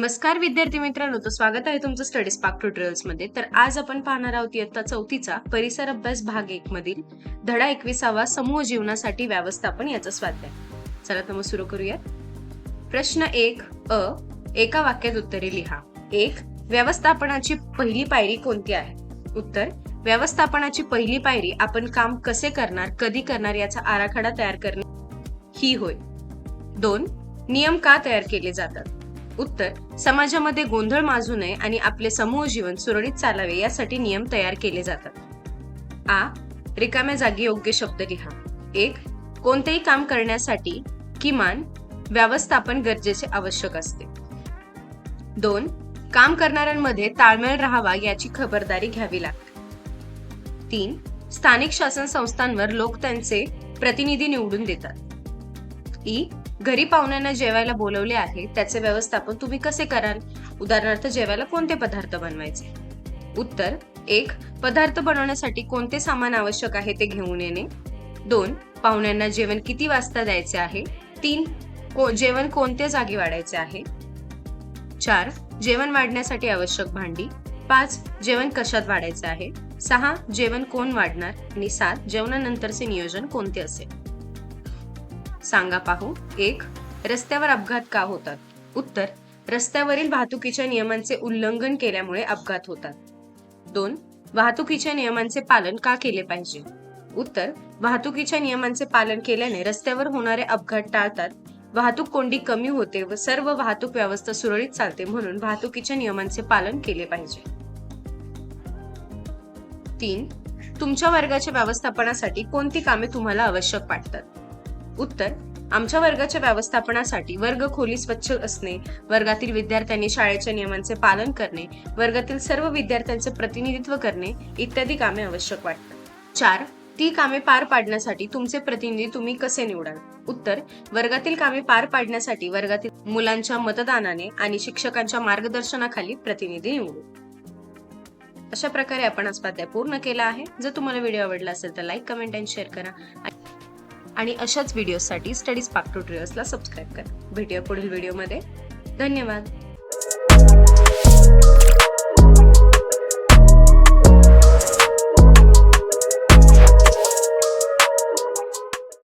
नमस्कार विद्यार्थी मित्रांनो तर स्वागत आहे तुमचं स्टडी स्पार्क ट्युटोरियल्समध्ये. तर आज आपण पाहणार आहोत इयत्ता चौथीचा परिसर अभ्यास भाग एक मधील धडा एकविसावा समूह जीवनासाठी व्यवस्थापन याचा स्वाध्याय. चला तर मग सुरू करूयात. प्रश्न एक अ एका वाक्यात उत्तरे लिहा. एक व्यवस्थापनाची पहिली पायरी कोणती आहे? उत्तर व्यवस्थापनाची पहिली पायरी आपण काम कसे करणार कधी करणार याचा आराखडा तयार करणे ही होय. दोन नियम का तयार केले जातात? उत्तर समाजामध्ये गोंधळ माजू नये आणि आपले समूह जीवन सुरळीत चालावे यासाठी नियम तयार केले जातात. आ रिकाम्या जागी योग्य शब्द लिहा. एक कोणतेही काम करण्यासाठी किमान व्यवस्थापन गरजेचे आवश्यक असते. दोन काम करणाऱ्यांमध्ये ताळमेळ राहावा याची खबरदारी घ्यावी लागते. तीन स्थानिक शासन संस्थांवर लोक त्यांचे प्रतिनिधी निवडून देतात. ई घरी पाहुण्यांना जेवायला बोलवले आहे त्याचे व्यवस्थापन तुम्ही कसे कराल? उदाहरणार्थ जेवायला कोणते पदार्थ बनवायचे? उत्तर एक पदार्थ बनवण्यासाठी कोणते सामान आवश्यक आहे ते घेऊन येणे. दोन पाहुण्यांना जेवण किती वाजता द्यायचे आहे? तीन को- जेवण कोणत्या जागी वाढायचे आहे? चार जेवण वाढण्यासाठी आवश्यक भांडी. पाच जेवण कशात वाढायचे आहे? सहा जेवण कोण वाढणार? आणि सात जेवणानंतरचे नियोजन कोणते असेल? सांगा पाहू. एक रस्त्यावर अपघात का होतात? उत्तर रस्त्यावरील वाहतुकीच्या नियमांचे उल्लंघन केल्यामुळे अपघात होतात. दोन वाहतुकीच्या नियमांचे पालन का केले पाहिजे? उत्तर वाहतुकीच्या नियमांचे पालन केल्याने रस्त्यावर होणारे अपघात टाळतात. वाहतूक कोंडी कमी होते व सर्व वाहतूक व्यवस्था सुरळीत चालते म्हणून वाहतुकीच्या नियमांचे पालन केले पाहिजे. तीन तुमच्या वर्गाच्या व्यवस्थापनासाठी कोणती कामे तुम्हाला आवश्यक वाटतात? उत्तर आमच्या वर्गाच्या व्यवस्थापनासाठी वर्ग खोली स्वच्छ असणे वर्गातील विद्यार्थ्यांनी शाळेच्या नियमांचे पालन करणे वर्गातील सर्व विद्यार्थ्यांचे प्रतिनिधित्व करणे इत्यादी कामे आवश्यक वाटतात. चार ती कामे पार पाडण्यासाठी तुमचे प्रतिनिधी तुम्ही कसे निवडाल? उत्तर वर्गातील कामे पार पाडण्यासाठी वर्गातील मुलांच्या मतदानाने आणि शिक्षकांच्या मार्गदर्शनाखाली प्रतिनिधी निवडू. अशा प्रकारे आपण हा स्वाध्याय पूर्ण केला आहे. जर तुम्हाला व्हिडिओ आवडला असेल तर लाईक कमेंट आणि शेअर करा. आणि अशाच व्हिडिओसाठी स्टडीज पाक ट्युटोरियल्सला सबस्क्राईब करा. भेटूया पुढील व्हिडिओमध्ये. धन्यवाद.